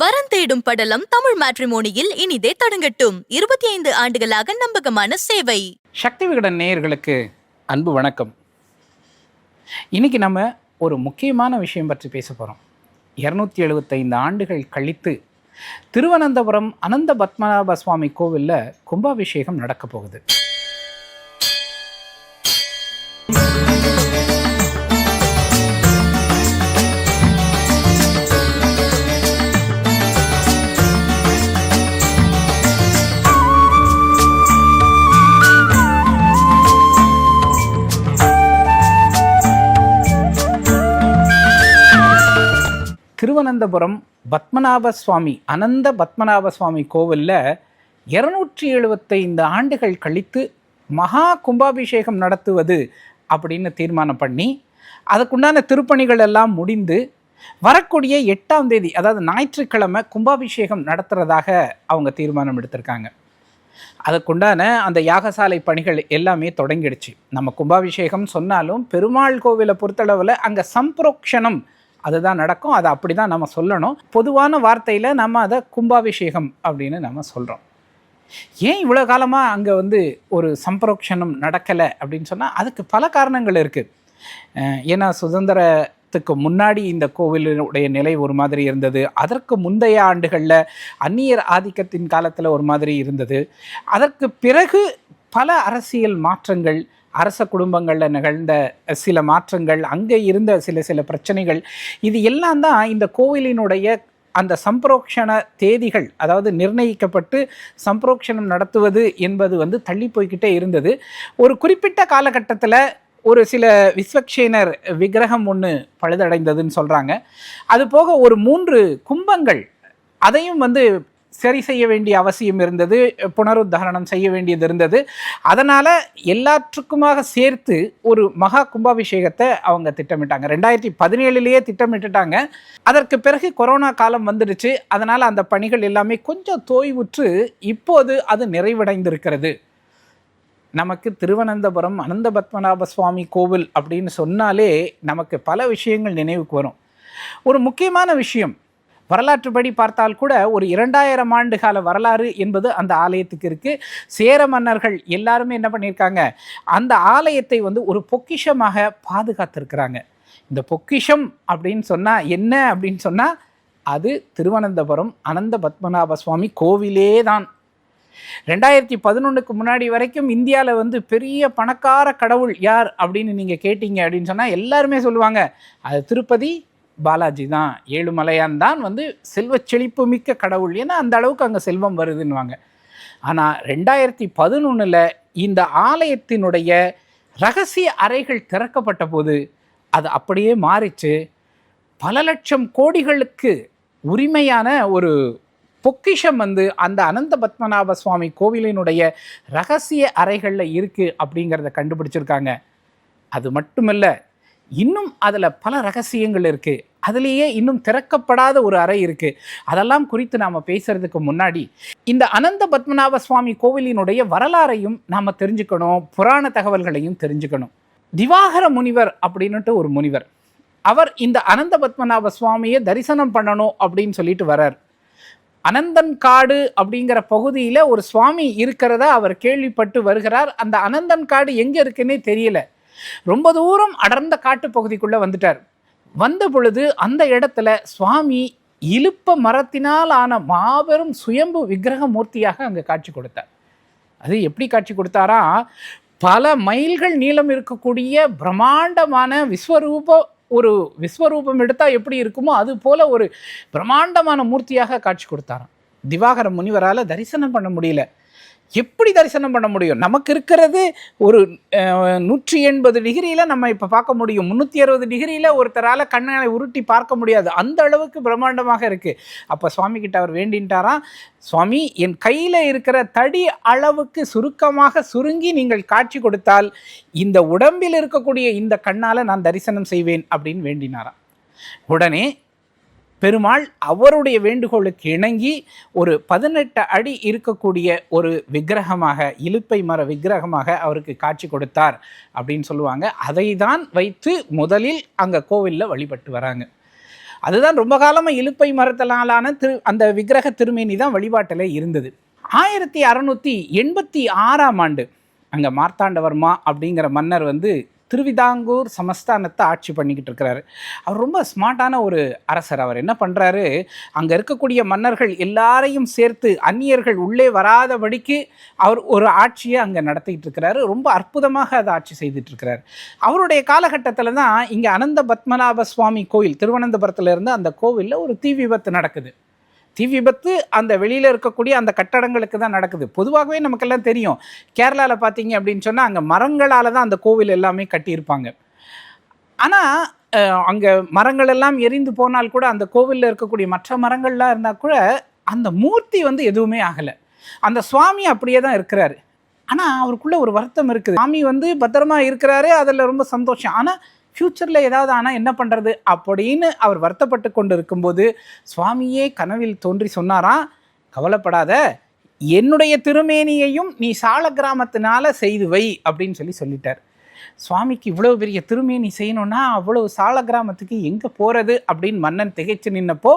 வரன் தேடும் படலம் தமிழ் மேட்ரிமோனியில் இனிதே தொடங்கட்டும். இருபத்தி ஐந்து ஆண்டுகளாக நம்பகமான சேவை. சக்தி விகடன் நேயர்களுக்கு அன்பு வணக்கம். இன்னைக்கு நம்ம ஒரு முக்கியமான விஷயம் பற்றி பேச போகிறோம் இரநூத்தி எழுபத்தைந்து ஆண்டுகள் கழித்து திருவனந்தபுரம் அனந்த பத்மநாப சுவாமி கோவிலில் கும்பாபிஷேகம் நடக்க போகுது. திருவனந்தபுரம் பத்மநாப சுவாமி அனந்த பத்மநாப சுவாமி கோவிலில் இருநூற்றி எழுபத்தைந்து ஆண்டுகள் கழித்து மகா கும்பாபிஷேகம் நடத்துவது அப்படின்னு தீர்மானம் பண்ணி அதுக்குண்டான திருப்பணிகள் எல்லாம் முடிந்து வரக்கூடிய எட்டாம் தேதி அதாவது ஞாயிற்றுக்கிழமை கும்பாபிஷேகம் நடத்துறதாக அவங்க தீர்மானம் எடுத்திருக்காங்க. அதுக்குண்டான அந்த யாகசாலை பணிகள் எல்லாமே தொடங்கிடுச்சு. நம்ம கும்பாபிஷேகம் சொன்னாலும் பெருமாள் கோவிலை பொறுத்தளவில் அங்கே சம்பரோக்ஷணம் அதுதான் நடக்கும். அதை அப்படி தான் நம்ம சொல்லணும். பொதுவான வார்த்தையில் நம்ம அதை கும்பாபிஷேகம் அப்படின்னு நம்ம சொல்கிறோம் ஏன் இவ்வளோ காலமாக அங்கே வந்து ஒரு சம்பரோக்ஷனம் நடக்கலை அப்படின்னு சொன்னால் அதுக்கு பல காரணங்கள் இருக்குது ஏன்னா சுதந்திரத்துக்கு முன்னாடி இந்த கோவிலுடைய நிலை ஒரு மாதிரி இருந்தது. அதற்கு முந்தைய ஆண்டுகளில் அந்நியர் ஆதிக்கத்தின் காலத்தில் ஒரு மாதிரி இருந்தது. அதற்கு பிறகு பல அரசியல் மாற்றங்கள் அரச குடும்பங்களில் நிகழ்ந்த சில மாற்றங்கள் அங்கே இருந்த சில சில பிரச்சனைகள் இது எல்லாம் தான் இந்த கோவிலினுடைய அந்த சம்பரோக்ஷண தேதிகள் அதாவது நிர்ணயிக்கப்பட்டு சம்பரோக்ஷணம் நடத்துவது என்பது வந்து தள்ளி போய்கிட்டே இருந்தது. ஒரு குறிப்பிட்ட காலகட்டத்தில் ஒரு சில விஸ்வக்ஷேனர் விக்கிரகம் ஒன்று பழுதடைந்ததுன்னு சொல்கிறாங்க அது போக ஒரு மூன்று கும்பங்கள் அதையும் வந்து சரி செய்ய வேண்டிய அவசியம் இருந்தது புனருத்தாரணம் செய்ய வேண்டியது இருந்தது. அதனால் எல்லாற்றுக்குமாக சேர்த்து ஒரு மகா கும்பாபிஷேகத்தை அவங்க திட்டமிட்டாங்க. ரெண்டாயிரத்தி பதினேழுலேயே திட்டமிட்டுட்டாங்க. அதற்கு பிறகு கொரோனா காலம் வந்துடுச்சு. அதனால் அந்த பணிகள் எல்லாமே கொஞ்சம் தோய்வுற்று இப்போது அது நிறைவடைந்திருக்கிறது. நமக்கு திருவனந்தபுரம் அனந்த பத்மநாப சுவாமி கோவில் அப்படின்னு சொன்னாலே நமக்கு பல விஷயங்கள் நினைவுக்கு வரும். ஒரு முக்கியமான விஷயம் வரலாற்றுப்படி பார்த்தால் கூட ஒரு இரண்டாயிரம் ஆண்டு கால வரலாறு என்பது அந்த ஆலயத்துக்கு இருக்குது சேர மன்னர்கள் எல்லாருமே என்ன பண்ணியிருக்காங்க? அந்த ஆலயத்தை வந்து ஒரு பொக்கிஷமாக பாதுகாத்திருக்கிறாங்க. இந்த பொக்கிஷம் அப்படின்னு சொன்னால் என்ன அப்படின்னு சொன்னால் அது திருவனந்தபுரம் அனந்த பத்மநாப சுவாமி கோவிலே தான். ரெண்டாயிரத்தி பதினொன்றுக்கு முன்னாடி வரைக்கும் இந்தியாவில் வந்து பெரிய பணக்கார கடவுள் யார் அப்படின்னு நீங்கள் கேட்டீங்க அப்படின்னு சொன்னால் எல்லாருமே சொல்லுவாங்க. அது திருப்பதி பாலாஜி தான் ஏழுமலையான் தான் வந்து செல்வ செழிப்பு மிக்க கடவுள் ஏன்னா அந்த அளவுக்கு அங்கே செல்வம் வருதுன்னுவாங்க. ஆனால் ரெண்டாயிரத்தி பதினொன்றில் இந்த ஆலயத்தினுடைய ரகசிய அறைகள் திறக்கப்பட்ட போது அது அப்படியே மாறிச்சு. பல லட்சம் கோடிகளுக்கு உரிமையான ஒரு பொக்கிஷம் வந்து அந்த அனந்த பத்மநாப சுவாமி கோவிலினுடைய ரகசிய அறைகளில் இருக்குது அப்படிங்கிறத கண்டுபிடிச்சிருக்காங்க. அது மட்டுமல்ல இன்னும் அதில் பல ரகசியங்கள் இருக்குது அதுலேயே இன்னும் திறக்கப்படாத ஒரு அறை இருக்குது அதெல்லாம் குறித்து நாம் பேசுகிறதுக்கு முன்னாடி இந்த அனந்த பத்மநாப சுவாமி கோவிலினுடைய வரலாறையும் நாம் தெரிஞ்சுக்கணும் புராண தகவல்களையும் தெரிஞ்சுக்கணும். திவாகர முனிவர் அப்படின்னுட்டு ஒரு முனிவர். அவர் இந்த அனந்த பத்மநாப சுவாமியை தரிசனம் பண்ணணும் அப்படின்னு சொல்லிட்டு வர்றார். அனந்தன் காடு அப்படிங்கிற பகுதியில் ஒரு சுவாமி இருக்கிறதா அவர் கேள்விப்பட்டு வருகிறார். அந்த அனந்தன் காடு எங்கே இருக்குன்னே தெரியல. ரொம்ப தூரம் அடர்ந்த காட்டு பகுதிக்குள்ளே வந்துட்டார். வந்த பொழுது அந்த இடத்துல சுவாமி இழுப்ப மரத்தினால் ஆன மாபெரும் சுயம்பு விக்கிரக மூர்த்தியாக அங்கே காட்சி கொடுத்தார். அது எப்படி காட்சி கொடுத்தாரா? பல மைல்கள் நீளம் இருக்கக்கூடிய பிரம்மாண்டமான விஸ்வரூப ஒரு விஸ்வரூபம் எடுத்தால் எப்படி இருக்குமோ அது போல ஒரு பிரம்மாண்டமான மூர்த்தியாக காட்சி கொடுத்தாராம். திவாகர முனிவரால் தரிசனம் பண்ண முடியல. எப்படி தரிசனம் பண்ண முடியும்? நமக்கு இருக்கிறது ஒரு நூற்றி எண்பது டிகிரியில் நம்ம இப்போ பார்க்க முடியும். முந்நூற்றி அறுபது டிகிரியில் ஒருத்தரால் கண்ணை உருட்டி பார்க்க முடியாது. அந்த அளவுக்கு பிரம்மாண்டமாக இருக்குது அப்போ சுவாமி கிட்ட அவர் வேண்டின்ட்டாராம் சுவாமி என் கையில் இருக்கிற தடி அளவுக்கு சுருக்கமாக சுருங்கி நீங்கள் காட்சி கொடுத்தால் இந்த உடம்பில் இருக்கக்கூடிய இந்த கண்ணால் நான் தரிசனம் செய்வேன் அப்படின்னு வேண்டினாராம். உடனே பெருமாள் அவருடைய வேண்டுகோளுக்கு இணங்கி ஒரு பதினெட்டு அடி இருக்கக்கூடிய ஒரு விக்கிரகமாக இலுப்பை மர விக்கிரகமாக அவருக்கு காட்சி கொடுத்தார் அப்படின்னு சொல்லுவாங்க. அதை தான் வைத்து முதலில் அங்கே கோவிலில் வழிபட்டு வராங்க. அதுதான் ரொம்ப காலமாக இலுப்பை மரத்தினாலான திரு அந்த விக்கிரக திருமேனி தான் வழிபாட்டில் இருந்தது. ஆயிரத்தி அறநூற்றி எண்பத்தி ஆறாம் ஆண்டு அங்கே மார்த்தாண்டவர்மா அப்படிங்கிற மன்னர் வந்து திருவிதாங்கூர் சமஸ்தானத்தை ஆட்சி பண்ணிக்கிட்டு இருக்கிறாரு. அவர் ரொம்ப ஸ்மார்ட்டான ஒரு அரசர். அவர் என்ன பண்ணுறாரு அங்கே இருக்கக்கூடிய மன்னர்கள் எல்லாரையும் சேர்த்து அந்நியர்கள் உள்ளே வராதபடிக்கு அவர் ஒரு ஆட்சியை அங்கே நடத்திக்கிட்டு இருக்கிறாரு. ரொம்ப அற்புதமாக அதை ஆட்சி செய்துட்டு இருக்கிறார். அவருடைய காலகட்டத்தில் தான் இங்கே அனந்த பத்மநாப சுவாமி கோயில் திருவனந்தபுரத்தில் இருந்து அந்த கோவிலில் ஒரு தீ விபத்து நடக்குது. தீ விபத்து அந்த வெளியில் இருக்கக்கூடிய அந்த கட்டடங்களுக்கு தான் நடக்குது. பொதுவாகவே நமக்கெல்லாம் தெரியும். கேரளாவில் பார்த்தீங்க அப்படின்னு சொன்னால் அங்கே மரங்களால் தான் அந்த கோவில் எல்லாமே கட்டியிருப்பாங்க. ஆனால் அங்கே மரங்கள் எல்லாம் எரிந்து போனால் கூட அந்த கோவிலில் இருக்கக்கூடிய மற்ற மரங்கள்லாம் இருந்தால் கூட அந்த மூர்த்தி வந்து எதுவுமே ஆகலை. அந்த சுவாமி அப்படியே தான் இருக்கிறாரு. ஆனால் அவருக்குள்ளே ஒரு வருத்தம் இருக்குது. சுவாமி வந்து பத்திரமா இருக்கிறாரு அதில் ரொம்ப சந்தோஷம். ஆனால் ஃப்யூச்சரில் ஏதாவது ஆனால் என்ன பண்ணுறது அப்படின்னு அவர் வருத்தப்பட்டு கொண்டு இருக்கும்போது சுவாமியே கனவில் தோன்றி சொன்னாராம் கவலைப்படாத. என்னுடைய திருமேனியையும் நீ சால கிராமத்தினால செய்து வை அப்படின்னு சொல்லி சொல்லிட்டார். சுவாமிக்கு இவ்வளோ பெரிய திருமேனி செய்யணும்னா அவ்வளோ சால கிராமத்துக்கு எங்கே போகிறது அப்படின்னு மன்னன் திகைச்சு நின்னப்போ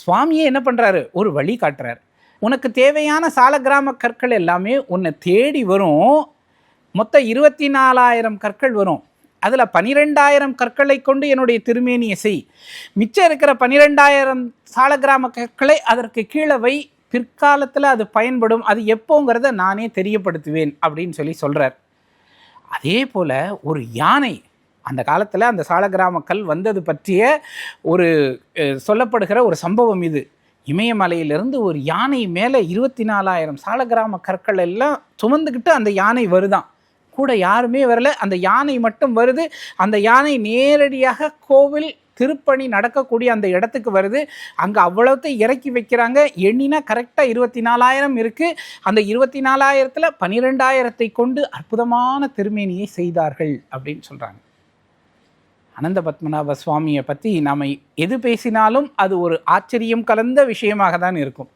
சுவாமியே என்ன பண்ணுறாரு ஒரு வழி காட்டுறாரு. உனக்கு தேவையான சால கிராம கற்கள் எல்லாமே உன்னை தேடி வரும். மொத்தம் இருபத்தி நாலாயிரம் கற்கள் வரும். அதில் பனிரெண்டாயிரம் கற்களை கொண்டு என்னுடைய திருமேனியை செய். மிச்சம் இருக்கிற பனிரெண்டாயிரம் சாலகிராம கற்களை அதற்கு கீழே வை. பிற்காலத்தில் அது பயன்படும். அது எப்போங்கிறத நானே தெரியப்படுத்துவேன் அப்படின்னு சொல்லி சொல்கிறார் அதே போல் ஒரு யானை அந்த காலத்தில் அந்த சாலகிராமக்கல் கல் வந்தது பற்றிய ஒரு சொல்லப்படுகிற ஒரு சம்பவம் இது. இமயமலையிலிருந்து ஒரு யானை மேலே இருபத்தி நாலாயிரம் சாலகிராம கற்கள் எல்லாம் சுமந்துக்கிட்டு அந்த யானை வருதான். கூட யாருமே வரல. அந்த யானை மட்டும் வருது. அந்த யானை நேரடியாக கோவில் திருப்பணி நடக்கக்கூடிய அந்த இடத்துக்கு வருது. அங்கே அவ்வளோத்தை இறக்கி வைக்கிறாங்க. எண்ணினா கரெக்டாக இருபத்தி நாலாயிரம் இருக்குது அந்த இருபத்தி நாலாயிரத்தில் பன்னிரெண்டாயிரத்தை கொண்டு அற்புதமான திருமேனியை செய்தார்கள் அப்படின்னு சொல்கிறாங்க அனந்த பத்மநாப சுவாமியை பற்றி நாம் எது பேசினாலும் அது ஒரு ஆச்சரியம் கலந்த விஷயமாக தான் இருக்கும்.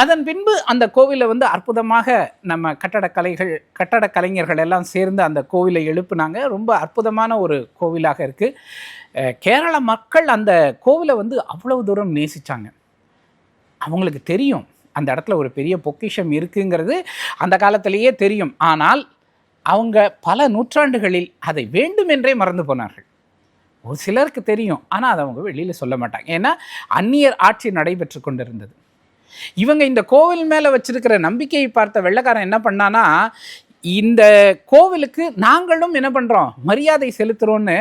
அதன் பின்பு அந்த கோவிலை வந்து அற்புதமாக நம்ம கட்டடக்கலைகள் கட்டட கலைஞர்கள் எல்லாம் சேர்ந்து அந்த கோவிலை எழுப்புனாங்க. ரொம்ப அற்புதமான ஒரு கோவிலாக இருக்குது கேரள மக்கள் அந்த கோவிலை வந்து அவ்வளவு தூரம் நேசித்தாங்க அவங்களுக்கு தெரியும். அந்த இடத்துல ஒரு பெரிய பொக்கிஷம் இருக்குங்கிறது அந்த காலத்திலேயே தெரியும். ஆனால் அவங்க பல நூற்றாண்டுகளில் அதை வேண்டுமென்றே மறந்து போனார்கள். ஒரு சிலருக்கு தெரியும். ஆனால் அதை அவங்க வெளியில் சொல்ல மாட்டாங்க. ஏன்னா அந்நியர் ஆட்சி நடைபெற்று கொண்டிருந்தது. இவங்க இந்த கோவில் மேலே வச்சிருக்கிற நம்பிக்கையை பார்த்த வெள்ளக்காரன் என்ன பண்ணானா இந்த கோவிலுக்கு நாங்களும் என்ன பண்ணுறோம் மரியாதை செலுத்துகிறோன்னு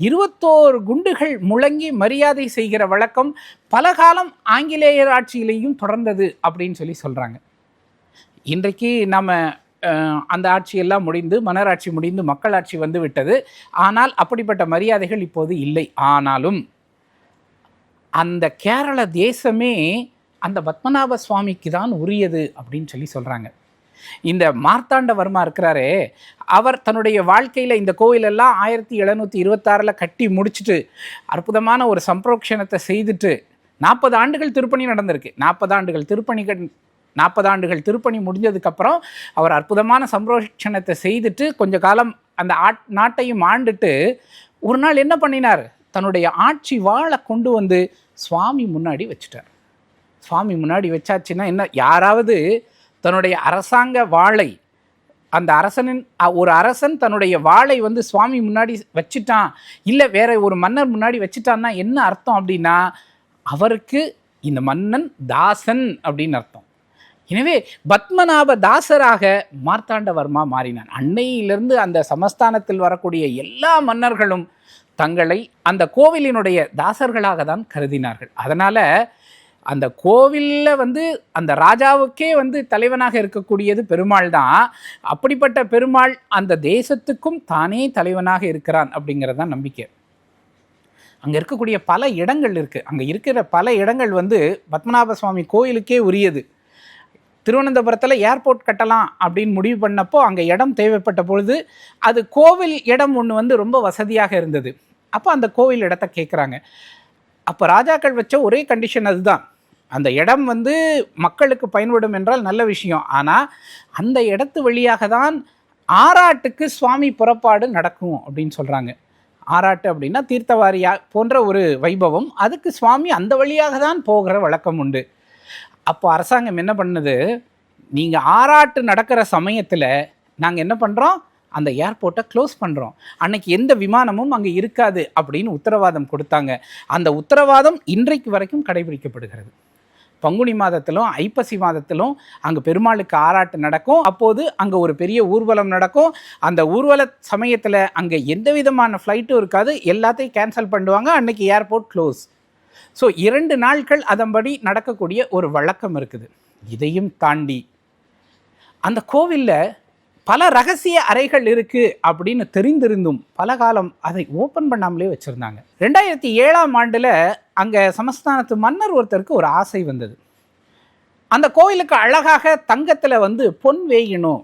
இருபத்தோரு குண்டுகள் முழங்கி மரியாதை செய்கிற வழக்கம் பல காலம் ஆங்கிலேயர் ஆட்சியிலேயும் தொடர்ந்தது அப்படின்னு சொல்லி சொல்கிறாங்க இன்றைக்கு நம்ம அந்த ஆட்சியெல்லாம் முடிந்து மன்னராட்சி முடிந்து மக்களாட்சி வந்து விட்டது. ஆனால் அப்படிப்பட்ட மரியாதைகள் இப்போது இல்லை. ஆனாலும் அந்த கேரள தேசமே அந்த பத்மநாப சுவாமிக்கு தான் உரியது அப்படின்னு சொல்லி சொல்கிறாங்க இந்த மார்த்தாண்டவர்மா இருக்கிறாரே அவர் தன்னுடைய வாழ்க்கையில் இந்த கோயிலெல்லாம் ஆயிரத்தி எழுநூற்றி இருபத்தாறில் கட்டி முடிச்சுட்டு அற்புதமான ஒரு சம்பரோக்ஷணத்தை செய்துட்டு நாற்பது ஆண்டுகள் திருப்பணி நடந்திருக்கு. நாற்பது ஆண்டுகள் திருப்பணிகள் நாற்பது ஆண்டுகள் திருப்பணி முடிஞ்சதுக்கப்புறம் அவர் அற்புதமான சம்பரோஷணத்தை செய்துட்டு கொஞ்ச காலம் அந்த ஆட் நாட்டையும் ஆண்டுட்டு ஒரு நாள் என்ன பண்ணினார்? தன்னுடைய ஆட்சி வாழை கொண்டு வந்து சுவாமி முன்னாடி வச்சுட்டார். சுவாமி முன்னாடி வச்சாச்சுன்னா என்ன? யாராவது தன்னுடைய அரசாங்க வாளை அந்த அரசனின் ஒரு அரசன் தன்னுடைய வாளை வந்து சுவாமி முன்னாடி வச்சுட்டான் இல்லை வேற ஒரு மன்னர் முன்னாடி வச்சுட்டான்னா என்ன அர்த்தம் அப்படின்னா அவருக்கு இந்த மன்னன் தாசன் அப்படின்னு அர்த்தம். எனவே பத்மநாப தாசராக மார்த்தாண்டவர்மா மாறினான். அன்னையிலிருந்து அந்த சமஸ்தானத்தில் வரக்கூடிய எல்லா மன்னர்களும் தங்களை அந்த கோவிலினுடைய தாசர்களாக தான் கருதினார்கள். அதனால் அந்த கோவிலில் வந்து அந்த ராஜாவுக்கே வந்து தலைவனாக இருக்கக்கூடியது பெருமாள் தான். அப்படிப்பட்ட பெருமாள் அந்த தேசத்துக்கும் தானே தலைவனாக இருக்கிறான் அப்படிங்கிறது தான் நம்பிக்கை. அங்கே இருக்கக்கூடிய பல இடங்கள் இருக்குது அங்கே இருக்கிற பல இடங்கள் வந்து பத்மநாப சுவாமி கோயிலுக்கே உரியது. திருவனந்தபுரத்தில் ஏர்போர்ட் கட்டலாம் அப்படின்னு முடிவு பண்ணப்போ அங்கே இடம் தேவைப்பட்ட பொழுது அது கோவில் இடம் ஒன்று வந்து ரொம்ப வசதியாக இருந்தது. அப்போ அந்த கோவில் இடத்த கேட்குறாங்க அப்போ ராஜாக்கள் வச்ச ஒரே கண்டிஷன் அதுதான். அந்த இடம் வந்து மக்களுக்கு பயன்படும் என்றால் நல்ல விஷயம். ஆனால் அந்த இடத்து வழியாக தான் ஆறாட்டுக்கு சுவாமி புறப்பாடு நடக்கும் அப்படின்னு சொல்கிறாங்க ஆராட்டு அப்படின்னா தீர்த்தவாரியா போன்ற ஒரு வைபவம். அதுக்கு சுவாமி அந்த வழியாக தான் போகிற வழக்கம் உண்டு. அப்போ அரசாங்கம் என்ன பண்ணுது? நீங்கள் ஆராட்டு நடக்கிற சமயத்தில் நாங்கள் என்ன பண்ணுறோம் அந்த ஏர்போர்ட்டை க்ளோஸ் பண்ணுறோம் அன்னைக்கு எந்த விமானமும் அங்கே இருக்காது அப்படின்னு உத்தரவாதம் கொடுத்தாங்க. அந்த உத்தரவாதம் இன்றைக்கு வரைக்கும் கடைபிடிக்கப்படுகிறது. பங்குனி மாதத்திலும் ஐப்பசி மாதத்திலும் அங்கே பெருமாளுக்கு ஆராட்டு நடக்கும். அப்போது அங்கே ஒரு பெரிய ஊர்வலம் நடக்கும். அந்த ஊர்வல சமயத்தில் அங்கே எந்த விதமான ஃப்ளைட்டும் இருக்காது. எல்லாத்தையும் கேன்சல் பண்ணுவாங்க. அன்னைக்கு ஏர்போர்ட் க்ளோஸ் ஸோ இரண்டு நாட்கள் அதன்படி நடக்கக்கூடிய ஒரு வழக்கம் இருக்குது. இதையும் தாண்டி அந்த கோவிலில் பல ரகசிய அறைகள் இருக்கு அப்படின்னு தெரிந்திருந்தும் பல காலம் அதை ஓப்பன் பண்ணாமலே வச்சுருந்தாங்க. ரெண்டாயிரத்தி ஏழாம் ஆண்டில் அங்கே சமஸ்தானத்து மன்னர் ஒருத்தருக்கு ஒரு ஆசை வந்தது. அந்த கோயிலுக்கு அழகாக தங்கத்தில் வந்து பொன் வேயணும்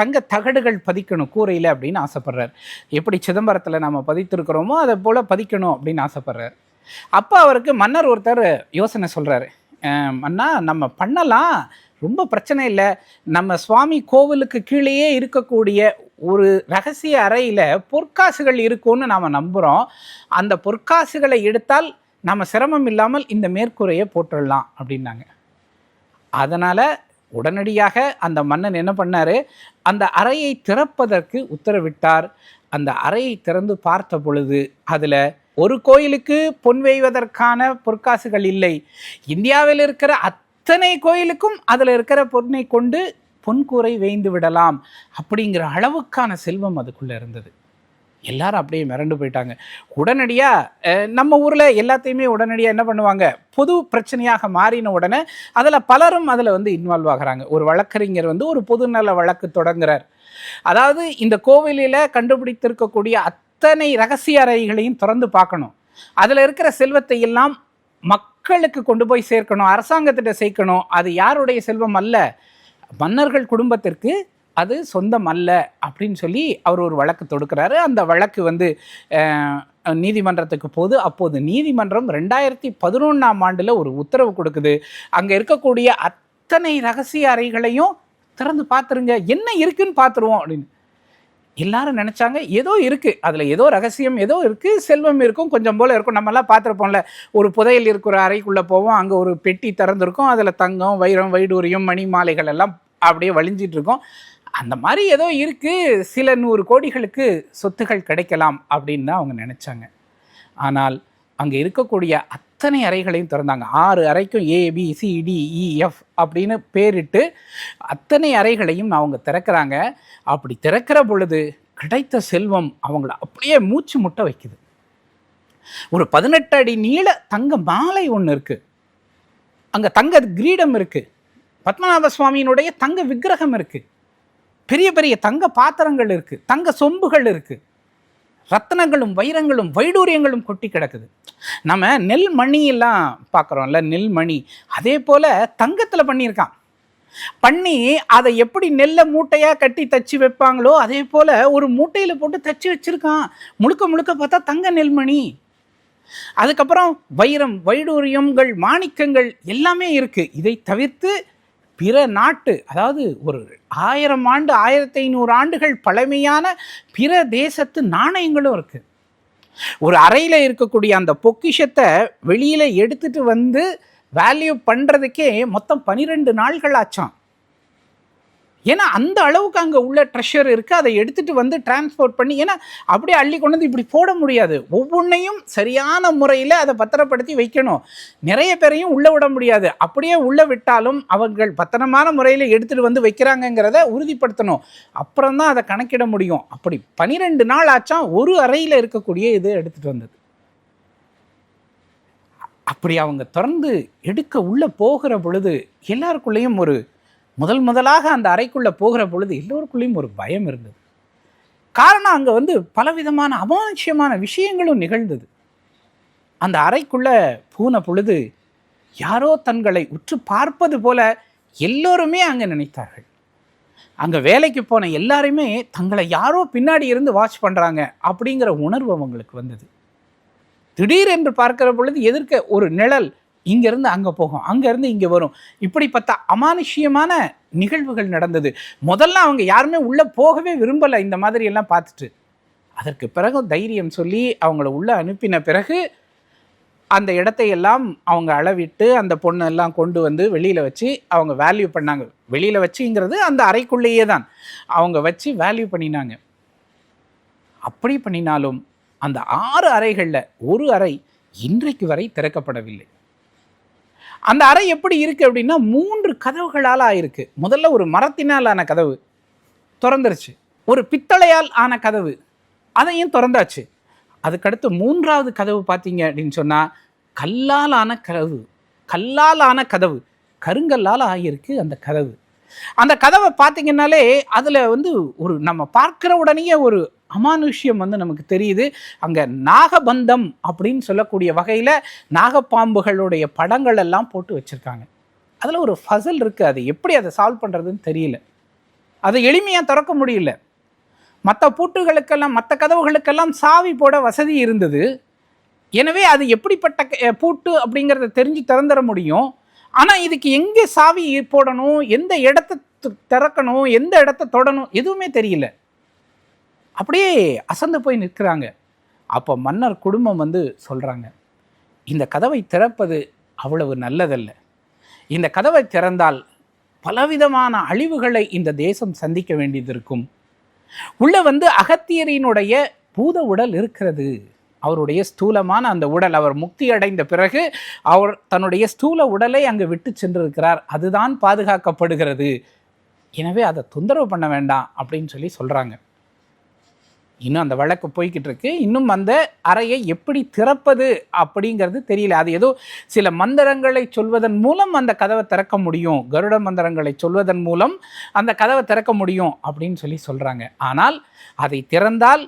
தங்க தகடுகள் பதிக்கணும் கூரையில் அப்படின்னு ஆசைப்படுறார். எப்படி சிதம்பரத்தில் நம்ம பதித்திருக்கிறோமோ அதை போல் பதிக்கணும் அப்படின்னு ஆசைப்படுறார். அப்போ அவருக்கு மன்னர் ஒருத்தர் யோசனை சொல்கிறாரு அண்ணா நம்ம பண்ணலாம் ரொம்ப பிரச்சனை இல்லை. நம்ம சுவாமி கோவிலுக்கு கீழேயே இருக்கக்கூடிய ஒரு ரகசிய அறையில் பொற்காசுகள் இருக்கும்னு நாம் நம்புகிறோம் அந்த பொற்காசுகளை எடுத்தால் நம்ம சிரமம் இல்லாமல் இந்த மேற்கூரையை போட்டுடலாம் அப்படின்னாங்க. அதனால் உடனடியாக அந்த மன்னன் என்ன பண்ணார்? அந்த அறையை திறப்பதற்கு உத்தரவிட்டார். அந்த அறையை திறந்து பார்த்த பொழுது அதில் ஒரு கோயிலுக்கு பொன் வேய்வதற்கான பொற்காசுகள் இல்லை. இந்தியாவில் இருக்கிற அத் அத்தனை கோயிலுக்கும் அதில் இருக்கிற பொன்னை கொண்டு பொன்கூரை வேய்ந்து விடலாம் அப்படிங்கிற அளவுக்கான செல்வம் அதுக்குள்ளே இருந்தது. எல்லாரும் அப்படியே மிரண்டு போயிட்டாங்க. உடனடியாக நம்ம ஊரில் எல்லாத்தையுமே உடனடியாக என்ன பண்ணுவாங்க? பொது பிரச்சனையாக மாறின உடனே அதில் பலரும் அதில் வந்து இன்வால்வ் ஆகுறாங்க. ஒரு வழக்கறிஞர் வந்து ஒரு பொதுநல வழக்கு தொடங்குறார். அதாவது இந்த கோவிலில் கண்டுபிடித்திருக்கக்கூடிய அத்தனை ரகசிய அறைகளையும் திறந்து பார்க்கணும். அதில் இருக்கிற செல்வத்தை எல்லாம் மக்களுக்கு கொண்டு போய் சேர்க்கணும் அரசாங்கத்திட்ட சேர்க்கணும் அது யாருடைய செல்வம் அல்ல. மன்னர்கள் குடும்பத்திற்கு அது சொந்தம் அல்ல அப்படின்னு சொல்லி அவர் ஒரு வழக்கு தொடுக்கிறாரு. அந்த வழக்கு வந்து நீதிமன்றத்துக்கு போது அப்போது நீதிமன்றம் ரெண்டாயிரத்தி பதினொன்றாம் ஆண்டில் ஒரு உத்தரவு கொடுக்குது. அங்கே இருக்கக்கூடிய அத்தனை ரகசிய அறைகளையும் திறந்து பார்த்துருங்க. என்ன இருக்குன்னு பார்த்துருவோம் அப்படின்னு. எல்லாரும் நினச்சாங்க ஏதோ இருக்குது அதில் ஏதோ ரகசியம் ஏதோ இருக்குது செல்வம் இருக்கும் கொஞ்சம் போல் இருக்கும். நம்மலாம் பார்த்துருப்போம்ல ஒரு புதையல் இருக்கிற அறைக்குள்ளே போவோம் அங்கே ஒரு பெட்டி திறந்துருக்கும் அதில் தங்கம் வைரம் வைடூரியம் மணி மாலைகள் எல்லாம் அப்படியே வழிஞ்சிட்டு இருக்கும். அந்த மாதிரி ஏதோ இருக்குது சில நூறு கோடிகளுக்கு சொத்துகள் கிடைக்கலாம் அப்படின்னு தான் அவங்க நினச்சாங்க. ஆனால் அங்கே இருக்கக்கூடிய அத்தனை அறைகளையும் திறந்தாங்க. ஆறு அறைக்கும் ஏபிசிடிஇஎஃப் e, அப்படின்னு பேரிட்டு அத்தனை அறைகளையும் அவங்க திறக்கிறாங்க. அப்படி திறக்கிற பொழுது கிடைத்த செல்வம் அவங்கள அப்படியே மூச்சு முட்ட வைக்குது. ஒரு பதினெட்டு அடி நீள தங்க மாலை ஒன்று இருக்கு. அங்கே தங்க கிரீடம் இருக்கு. பத்மநாப சுவாமியினுடைய தங்க விக்கிரகம் இருக்கு. பெரிய பெரிய தங்க பாத்திரங்கள் இருக்கு. தங்க சொம்புகள் இருக்குது ரத்னங்களும் வைரங்களும் வைடூரியங்களும் கொட்டி கிடக்குது. நம்ம நெல் மணியெல்லாம் பார்க்குறோம்ல நெல் மணி. அதே போல் தங்கத்தில் பண்ணியிருக்கான். பண்ணி அதை எப்படி நெல்லை மூட்டையாக கட்டி தச்சு வைப்பாங்களோ அதே போல் ஒரு மூட்டையில் போட்டு தச்சு வச்சுருக்கான். முழுக்க முழுக்க பார்த்தா தங்க நெல்மணி அதுக்கப்புறம் வைரம் வைடூரியங்கள் மாணிக்கங்கள் எல்லாமே இருக்குது இதை தவிர்த்து பிற நாட்டு அதாவது ஒரு ஆயிரம் ஆண்டு ஆயிரத்தி ஐநூறு ஆண்டுகள் பழமையான பிற தேசத்து நாணயங்களும் இருக்குது ஒரு அறையில் இருக்கக்கூடிய அந்த பொக்கிஷத்தை வெளியில் எடுத்துகிட்டு வந்து வேல்யூ பண்ணுறதுக்கே மொத்தம் பன்னிரெண்டு நாள்கள் ஆச்சான் ஏன்னா அந்த அளவுக்கு அங்கே உள்ள ட்ரெஷர் இருக்குது அதை எடுத்துகிட்டு வந்து டிரான்ஸ்போர்ட் பண்ணி ஏன்னா அப்படியே அள்ளி கொண்டு வந்து இப்படி போட முடியாது. ஒவ்வொன்றையும் சரியான முறையில் அதை பத்திரப்படுத்தி வைக்கணும். நிறைய பேரையும் உள்ளே விட முடியாது. அப்படியே உள்ளே விட்டாலும் அவர்கள் பத்திரமான முறையில் எடுத்துகிட்டு வந்து வைக்கிறாங்கங்கிறத உறுதிப்படுத்தணும். அப்புறம் தான் அதை கணக்கிட முடியும். அப்படி பனிரெண்டு நாள் ஆச்சாம் ஒரு அறையில் இருக்கக்கூடிய இது எடுத்துகிட்டு வந்தது. அப்படி அவங்க திறந்து எடுக்க உள்ளே போகிற பொழுது எல்லாருக்குள்ளேயும் ஒரு முதல் முதலாக அந்த அறைக்குள்ளே போகிற பொழுது எல்லோருக்குள்ளேயும் ஒரு பயம் இருந்தது. காரணம் அங்கே வந்து பலவிதமான அமானுஷ்யமான விஷயங்களும் நிகழ்ந்தது. அந்த அறைக்குள்ளே பூன பொழுது யாரோ தங்களை உற்று பார்ப்பது போல எல்லோருமே அங்கே நினைத்தார்கள். அங்கே வேலைக்கு போன எல்லாருமே தங்களை யாரோ பின்னாடி இருந்து வாட்ச் பண்ணுறாங்க அப்படிங்கிற உணர்வு அவங்களுக்கு வந்தது. திடீரென்று பார்க்கிற பொழுது எதிர்க்க ஒரு நிழல் இங்கேருந்து அங்கே போகும் அங்கேருந்து இங்கே வரும். இப்படிப்பட்ட அமானுஷ்யமான நிகழ்வுகள் நடந்தது. முதல்ல அவங்க யாருமே உள்ளே போகவே விரும்பலை இந்த மாதிரி எல்லாம் பார்த்துட்டு. அதற்கு பிறகு தைரியம் சொல்லி அவங்கள உள்ளே அனுப்பின பிறகு அந்த இடத்தையெல்லாம் அவங்க அளவிட்டு அந்த பொண்ணெல்லாம் கொண்டு வந்து வெளியில் வச்சு அவங்க வேல்யூ பண்ணாங்க. வெளியில் வச்சுங்கிறது அந்த அறைக்குள்ளேயே தான். அவங்க வச்சு வேல்யூ பண்ணினாங்க. அப்படி பண்ணினாலும் அந்த ஆறு அறைகளில் ஒரு அறை இன்றைக்கு வரை திறக்கப்படவில்லை. அந்த அறை எப்படி இருக்குது அப்படின்னா மூன்று கதவுகளால் ஆயிருக்கு முதல்ல ஒரு மரத்தினால் ஆன கதவு திறந்துருச்சு. ஒரு பித்தளையால் ஆன கதவு அதையும் திறந்தாச்சு. அதுக்கடுத்து மூன்றாவது கதவு பார்த்தீங்க அப்படின்னு சொன்னால் கல்லால் ஆன கதவு கல்லால் ஆன கதவு கருங்கல்லால் ஆகியிருக்கு அந்த கதவு. அந்த கதவை பார்த்தீங்கன்னாலே அதில் வந்து ஒரு நம்ம பார்க்குற உடனேயே ஒரு அமானுஷ்யம் வந்து நமக்கு தெரியுது. அங்கே நாகபந்தம் அப்படின்னு சொல்லக்கூடிய வகையில் நாகப்பாம்புகளுடைய படங்கள் எல்லாம் போட்டு வச்சுருக்காங்க. அதில் ஒரு ஃபசல் இருக்குது அது. எப்படி அதை சால்வ் பண்ணுறதுன்னு தெரியல. அதை எளிமையாக திறக்க முடியல. மற்ற பூட்டுகளுக்கெல்லாம் மற்ற கதவுகளுக்கெல்லாம் சாவி போட வசதி இருந்தது. எனவே அது எப்படிப்பட்ட பூட்டு அப்படிங்கிறத தெரிஞ்சு திறந்துட முடியும். ஆனால் இதுக்கு எங்கே சாவி போடணும்? எந்த இடத்த திறக்கணும்? எந்த இடத்த தொடணும்? எதுவுமே தெரியல. அப்படியே அசந்து போய் நிற்கிறாங்க. அப்போ மன்னர் குடும்பம் வந்து சொல்கிறாங்க இந்த கதவை திறப்பது அவ்வளவு நல்லதல்ல. இந்த கதவை திறந்தால் பலவிதமான அழிவுகளை இந்த தேசம் சந்திக்க வேண்டியது இருக்கும் உள்ள வந்து அகத்தியரினுடைய பூத உடல் இருக்கிறது. அவருடைய ஸ்தூலமான அந்த உடல் அவர் முக்தி அடைந்த பிறகு அவர் தன்னுடைய ஸ்தூல உடலை அங்கு விட்டு சென்றிருக்கிறார். அதுதான் பாதுகாக்கப்படுகிறது. எனவே அதை தொந்தரவு பண்ண வேண்டாம் அப்படின்னு சொல்லி சொல்கிறாங்க இன்னும் அந்த வழக்கு போய்கிட்டு இருக்கு இன்னும் அந்த அறையை எப்படி திறப்பது அப்படிங்கிறது தெரியல. அது ஏதோ சில மந்திரங்களை சொல்வதன் மூலம் அந்த கதவை திறக்க முடியும். கருட மந்திரங்களை சொல்வதன் மூலம் அந்த கதவை திறக்க முடியும் அப்படின்னு சொல்லி சொல்கிறாங்க ஆனால் அதை திறந்தால்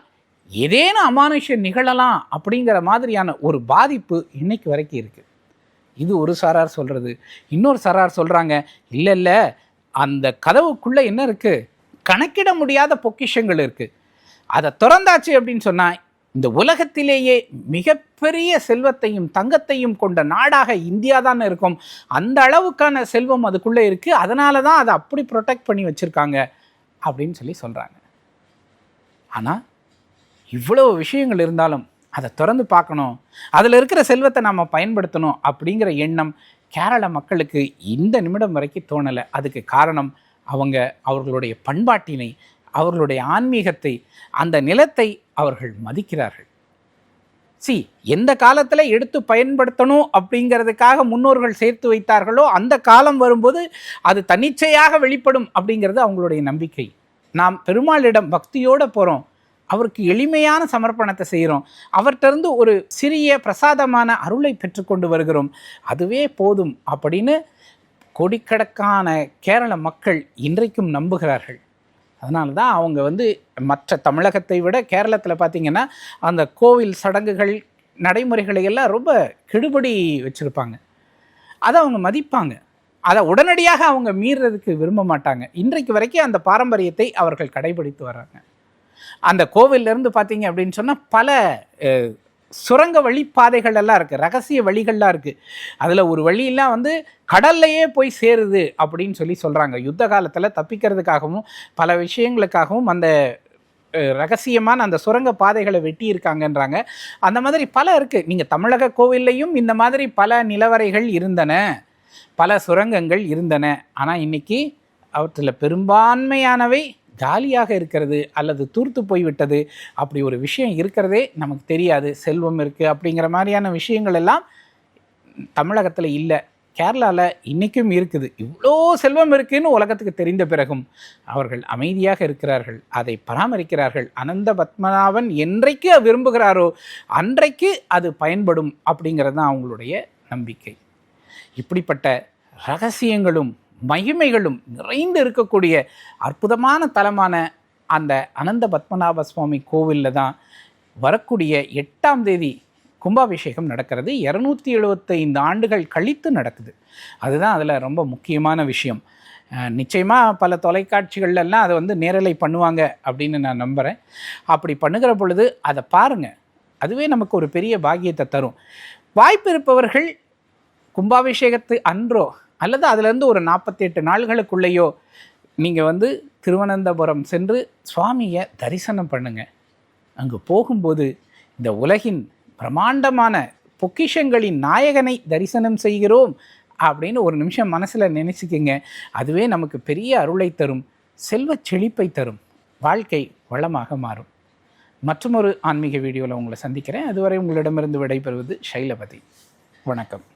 ஏதேனும் அமானுஷம் நிகழலாம் அப்படிங்கிற மாதிரியான ஒரு பாதிப்பு இன்னைக்கு வரைக்கும் இருக்குது இது ஒரு சாரார் சொல்கிறது இன்னொரு சாரார் சொல்கிறாங்க இல்லை இல்லை அந்த கதவுக்குள்ளே என்ன இருக்குது கணக்கிட முடியாத பொக்கிஷங்கள் இருக்குது அதை திறந்தாச்சு அப்படின்னு சொன்னால் இந்த உலகத்திலேயே மிகப்பெரிய செல்வத்தையும் தங்கத்தையும் கொண்ட நாடாக இந்தியா தான் இருக்கும். அந்த அளவுக்கான செல்வம் அதுக்குள்ளே இருக்குது அதனால தான் அதை அப்படி ப்ரொடெக்ட் பண்ணி வச்சுருக்காங்க அப்படின்னு சொல்லி சொல்கிறாங்க ஆனால் இவ்வளவு விஷயங்கள் இருந்தாலும் அதை திறந்து பார்க்கணும். அதில் இருக்கிற செல்வத்தை நாம் பயன்படுத்தணும் அப்படிங்கிற எண்ணம் கேரள மக்களுக்கு இந்த நிமிடம் வரைக்கும் தோணலை. அதுக்கு காரணம் அவங்க அவர்களுடைய பண்பாட்டினை அவர்களுடைய ஆன்மீகத்தை அந்த நிலத்தை அவர்கள் மதிக்கிறார்கள். சி எந்த காலத்தில் எடுத்து பயன்படுத்தணும் அப்படிங்கிறதுக்காக முன்னோர்கள் சேர்த்து வைத்தார்களோ அந்த காலம் வரும்போது அது தன்னிச்சையாக வெளிப்படும் அப்படிங்கிறது அவங்களுடைய நம்பிக்கை. நாம் பெருமாளிடம் பக்தியோடு போகிறோம் அவருக்கு எளிமையான சமர்ப்பணத்தை செய்கிறோம் அவர்கிட்டருந்து ஒரு சிறிய பிரசாதமான அருளை பெற்றுக்கொண்டு வருகிறோம். அதுவே போதும் அப்படின்னு கோடிக்கணக்கான கேரள மக்கள் இன்றைக்கும் நம்புகிறார்கள். அதனால தான் அவங்க வந்து மற்ற தமிழகத்தை விட கேரளத்தில் பார்த்திங்கன்னா அந்த கோவில் சடங்குகள் நடைமுறைகளை எல்லாம் ரொம்ப கெடுபடி வச்சுருப்பாங்க. அதை அவங்க மதிப்பாங்க. அதை உடனடியாக அவங்க மீறதுக்கு விரும்ப மாட்டாங்க. இன்றைக்கு வரைக்கும் அந்த பாரம்பரியத்தை அவர்கள் கடைபிடித்து வர்றாங்க. அந்த கோவிலேருந்து பார்த்தீங்க அப்படின்னு சொன்னால் பல சுரங்க வழிப்பாதைகள் எல்லாம் இருக்குது ரகசிய வழிகள்லாம் இருக்குது அதில் ஒரு வழியெல்லாம் வந்து கடல்லையே போய் சேருது அப்படின்னு சொல்லி சொல்கிறாங்க யுத்த காலத்தில் தப்பிக்கிறதுக்காகவும் பல விஷயங்களுக்காகவும் அந்த ரகசியமான அந்த சுரங்க பாதைகளை வெட்டி இருக்காங்கன்றாங்க அந்த மாதிரி பல இருக்குது நீங்கள் தமிழக கோவில்லையும் இந்த மாதிரி பல நிலவரைகள் இருந்தன. பல சுரங்கங்கள் இருந்தன. ஆனால் இன்னைக்கு அவற்றில் பெரும்பான்மையானவை காலியாக இருக்கிறது அல்லது தூர்த்து போய்விட்டது அப்படி ஒரு விஷயம் இருக்கிறதே நமக்கு தெரியாது. செல்வம் இருக்குது அப்படிங்கிற மாதிரியான விஷயங்கள் எல்லாம் தமிழகத்தில் இல்லை. கேரளாவில் இன்றைக்கும் இருக்குது. இவ்வளோ செல்வம் இருக்குதுன்னு உலகத்துக்கு தெரிந்த பிறகும் அவர்கள் அமைதியாக இருக்கிறார்கள். அதை பராமரிக்கிறார்கள். அனந்த பத்மநாபன் என்றைக்கு விரும்புகிறாரோ அன்றைக்கு அது பயன்படும் அப்படிங்கிறது தான் அவங்களுடைய நம்பிக்கை. இப்படிப்பட்ட ரகசியங்களும் மகிமைகளும் நிறைந்து இருக்கக்கூடிய அற்புதமான தலமான அந்த அனந்த பத்மநாப சுவாமி கோவிலில் தான் வரக்கூடிய எட்டாம் தேதி கும்பாபிஷேகம் நடக்கிறது. இரநூத்தி எழுபத்தைந்து ஆண்டுகள் கழித்து நடக்குது. அதுதான் அதில் ரொம்ப முக்கியமான விஷயம். நிச்சயமாக பல தொலைக்காட்சிகள்லாம் அதை வந்து நேரலை பண்ணுவாங்க அப்படின்னு நான் நம்புகிறேன் அப்படி பண்ணுகிற பொழுது அதை பாருங்கள் அதுவே நமக்கு ஒரு பெரிய பாக்கியத்தை தரும். வாய்ப்பு இருப்பவர்கள் கும்பாபிஷேகத்து அன்றோ அல்லது அதுலேருந்து ஒரு நாற்பத்தெட்டு நாள்களுக்குள்ளேயோ நீங்கள் வந்து திருவனந்தபுரம் சென்று சுவாமியை தரிசனம் பண்ணுங்கள் அங்கு போகும்போது இந்த உலகின் பிரம்மாண்டமான பொக்கிஷங்களின் நாயகனை தரிசனம் செய்கிறோம் அப்படின்னு ஒரு நிமிஷம் மனசில் நினச்சிக்கங்க. அதுவே நமக்கு பெரிய அருளை தரும் செல்வச் செழிப்பை தரும் வாழ்க்கை வளமாக மாறும். மற்றொரு ஆன்மீக வீடியோவில் உங்களை சந்திக்கிறேன். அதுவரை உங்களிடமிருந்து விடைபெறுவது ஷைலபதி. வணக்கம்.